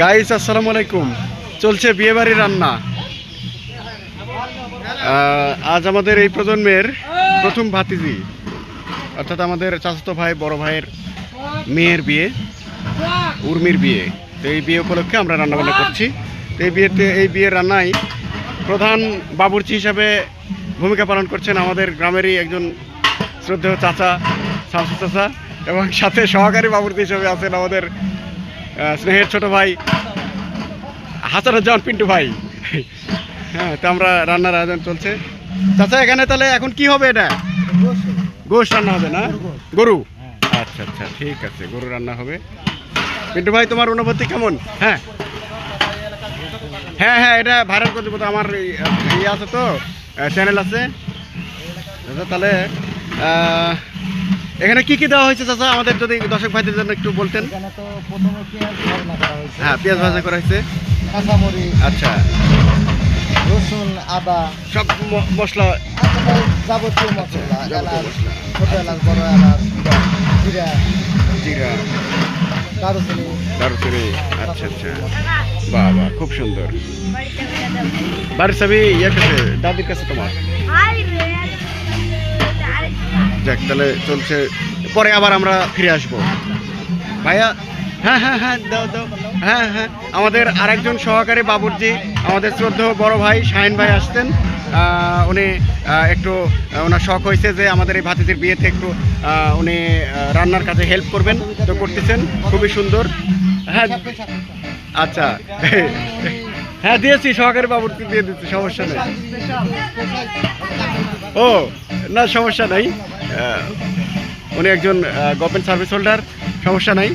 Guys আসসালামু আলাইকুম। চলছে বিয়েবাড়ি রান্না। আজ আমাদের এই প্রজন্মের প্রথম ভাতিজি, অর্থাৎ আমাদের চাচাতো ভাই, বড় ভাইয়ের মেয়ের বিয়ে, উর্মির বিয়ে। তো এই বিয়ে উপলক্ষে আমরা রান্নাবান্না করছি। তো এই বিয়েতে, এই বিয়ের রান্নায় প্রধান বাবুর্চি হিসাবে ভূমিকা পালন করছেন আমাদের গ্রামেরই একজন শ্রদ্ধেয় চাচা, শামসু চাচা, এবং সাথে সহকারী বাবুর্চি হিসাবে আছেন আমাদের স্নেহের ছোট ভাই হাসানুজ্জামান পিন্টু ভাই। হ্যাঁ তো আমরা রান্নার আয়োজন চলছে। চাচা, এখানে তাহলে এখন কি হবে এটা? গোশ রান্না হবে না? গরু। আচ্ছা আচ্ছা ঠিক আছে, গরু রান্না হবে। পিন্টু ভাই, তোমার অনুভূতি কেমন? হ্যাঁ। হ্যাঁ হ্যাঁ এটা ভাইরাল করে তো আমার ইয়ে আছে তো চ্যানেল আছে। তাহলে এখানে কি কি দেওয়া হয়েছে চাচা? আমাদের যদি দর্শক ভাইদের জন্য একটু বলতেন। এখানে তো প্রথমে পেঁয়াজ ভাজনা করা হয়েছে। হ্যাঁ পেঁয়াজ ভাজা করা হয়েছে। কাঁচামরিচ আচ্ছা। রসুন আদা। সব মশলা। একেবারে যাবতীয় মশলা এলাচ ছোট এলাচ বড় এলাচ জিরা জিরা। দারুচিনি। দারুচিনি। আচ্ছা আচ্ছা। বাহ বাহ খুব সুন্দর। বাড়ির সবই ইয়ে কাছে দাদির কাছে তোমার? যাক, তাহলে চলছে। পরে আবার আমরা ফিরে আসব। ভাইয়া হ্যাঁ হ্যাঁ হ্যাঁ দাও দাও। হ্যাঁ হ্যাঁ আমাদের আরেকজন সহকারী বাবুর্জি আমাদের শ্রদ্ধেয় বড় ভাই শাহিন ভাই আসতেন উনি একটু ওনার শখ হয়েছে যে আমাদের এই ভাতিজির বিয়েতে একটু উনি রান্নার কাজে হেল্প করবেন, তো করতেছেন। খুবই সুন্দর। হ্যাঁ আচ্ছা। হ্যাঁ দিয়েছি, সহকারী বাবুর্চি দিয়ে দিচ্ছি, সমস্যা নেই। ও না সমস্যা নাই। উনি একজন গভর্নমেন্ট সার্ভিস হোল্ডার সমস্যা নাই।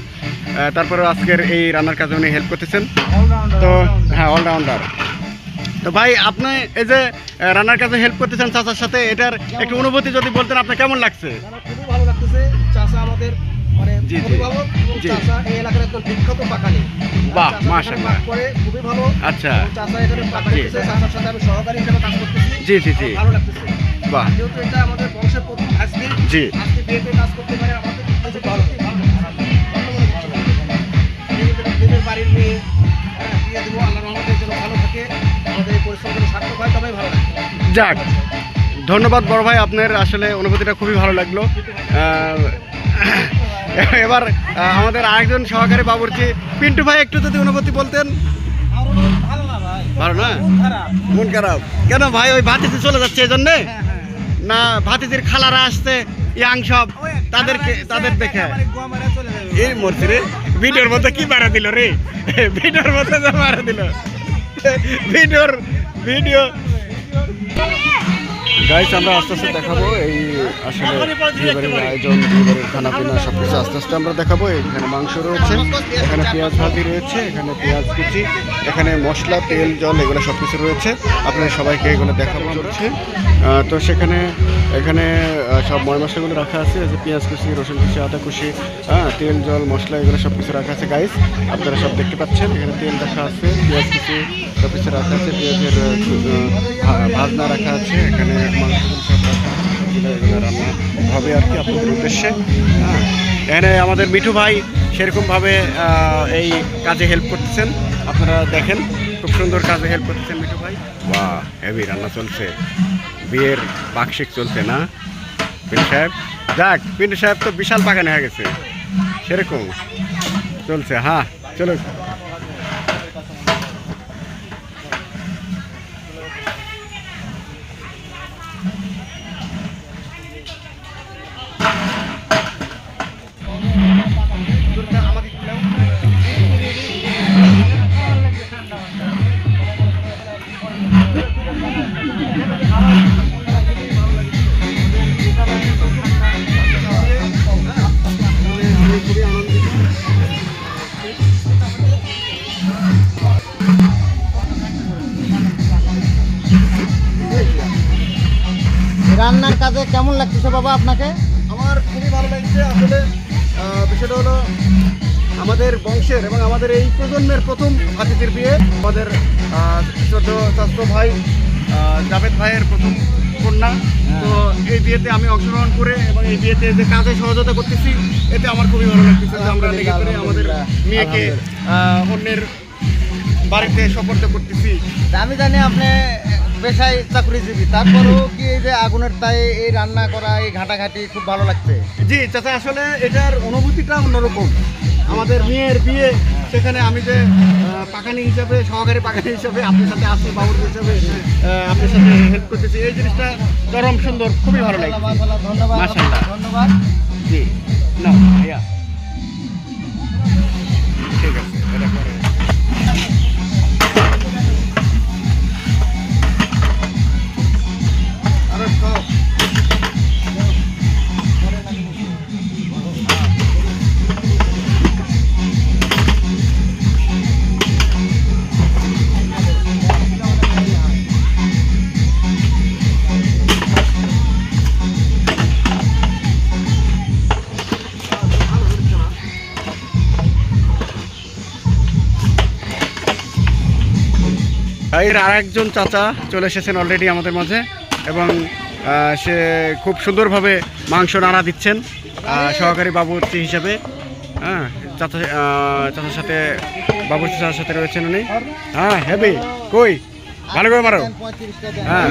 তারপরে আজকের এই রান্নার কাজে উনি হেল্প করতেছেন। তো হ্যাঁ অলরাউন্ডার তো ভাই আপনি এই যে রান্নার কাজে হেল্প করতেছেন চাচার সাথে এটার একটু অনুভূতি যদি বলতেন আপনার কেমন লাগছে? খুবই ভালো লাগতেছে। চাষা আমাদের মানে জি, জি। অভিভাবক এবং জি। এই এলাকার একজন বিখ্যাত পাকালি বাহ, চাষা মাশাআল্লাহ। করে খুবই ভালো। আচ্ছা। এখানে পাকালি জি। সাথে আমি সহকারী হিসেবে কাজ করতেছি। জি জি জি। ভালো লাগতেছে। বাহ। যেহেতু এটা আমাদের বংশের প্রথম জি। আজকে বিয়েতে কাজ করতে পারে আমাদের কাছে ভালো নিজেদের- বাড়ির মেয়ে হ্যাঁ, বিয়ে দেবো আল্লাহ রহমতের জন্য ভালো থাকে আমাদের এই পরিশ্রম যেন সার্থক হয় তবেই ভালো লাগে। যাক ধন্যবাদ বড় ভাই আপনার আসলে অনুভূতিটা খুবই ভালো লাগল। এবার আমাদের আরেকজন সহকারী বাবুর্চি পিন্টু ভাই একটু যদি অনুভূতি বলতেন। ভালো না ভাই। ভালো না? মন খারাপ। কেন ভাই ওই ভাতিজি চলে যাচ্ছে এই জন্যে? হ্যাঁ হ্যাঁ। না ভাতিজির খালারা আসছে ইয়াং সব তাদেরকে তাদের দেখে। এই মূর্তি রে। ভিডিওর মধ্যে কি মারা দিল রে? ভিডিওর মধ্যে যা মারা দিল। ভিডিওর ভিডিও গাইস আমরা আস্তে আস্তে দেখাবো এই আসলে বিয়েবাড়ির আয়োজন বিয়েবাড়ির খানা পিনা সব কিছু আস্তে আস্তে আমরা দেখাবো। এখানে মাংস রয়েছে, এখানে পেঁয়াজ ভাজি রয়েছে, এখানে পেঁয়াজ কুচি, এখানে মশলা, তেল, জল, এগুলো সব কিছু রয়েছে। আপনাদের সবাইকে এগুলো দেখাবো চলছে তো সেখানে, এখানে সব ময় মশলাগুলো রাখা আছে যে পেঁয়াজ কুচি, রসুন কুচি, আদা কুচি হ্যাঁ তেল, জল, মশলা, এগুলো সব কিছু রাখা আছে। গাইস আপনারা সব দেখতে পাচ্ছেন, এখানে তেল রাখা আছে, পেঁয়াজ কুচি সব কিছু রাখা আছে, পেঁয়াজের ভাজনা রাখা আছে, এখানে রান্না আর কি আপনাদের উদ্দেশ্যে। হ্যাঁ এখানে আমাদের মিঠু ভাই সেরকমভাবে এই কাজে হেল্প করতেছেন। আপনারা দেখেন, খুব সুন্দর কাজে হেল্প করতেছেন মিঠু ভাই। বা হেভি, রান্না চলছে। বিয়ের বাক্সিক চলছে না? পিন্টু সাহেব, যাক পিন্টু সাহেব তো বিশাল বাগানে হয়ে গেছে। সেরকম চলছে হ্যাঁ চলো রান্নার কাজে কেমন লাগতেছে বাবা আপনাকে? আমার খুবই ভালো লাগছে। আসলে বিষয়টা হলো আমাদের বংশের এবং আমাদের এই প্রজন্মের প্রথম ভাতিজির বিয়ে। আমাদের শ্রদ্ধ শাস্ত্র ভাই জাভেদ ভাইয়ের প্রথম কন্যা। তো এই বিয়েতে আমি অংশগ্রহণ করে এবং এই বিয়েতে যে কাজে সহযোগিতা করতেছি এতে আমার খুবই ভালো লাগতেছে যে আমরা লেগে পড়ে আমাদের মেয়েকে অন্যের বাড়িতে সফরটা করতেছি। আমি জানি আপনি পেশায় চাকরিজীবী তারপরেও কি এই যে আগুনের তাই এই রান্না করা এই ঘাটাঘাটি খুব ভালো লাগছে? জি চাচা আসলে এটার অনুভূতিটা অন্যরকম। আমাদের মেয়ের বিয়ে সেখানে আমি যে পাখানি হিসাবে সহকারী পাখানি হিসাবে আপনার সাথে আসি বাবুর হিসাবে আপনার সাথে হেল্প করতেছি। এই জিনিসটা চরম সুন্দর খুবই ভালো লাগে ধন্যবাদ। ধন্যবাদ। জি। এর আর একজন চাচা চলে এসেছেন অলরেডি আমাদের মাঝে এবং সে খুব সুন্দরভাবে মাংস নাড়া দিচ্ছেন সহকারী বাবুর্চি হিসেবে। হ্যাঁ চাচা চাচার সাথে, বাবুর্চি চাচার সাথে রয়েছেন উনি। হ্যাঁ হেবি। কই? ভালো করে মারো। হ্যাঁ।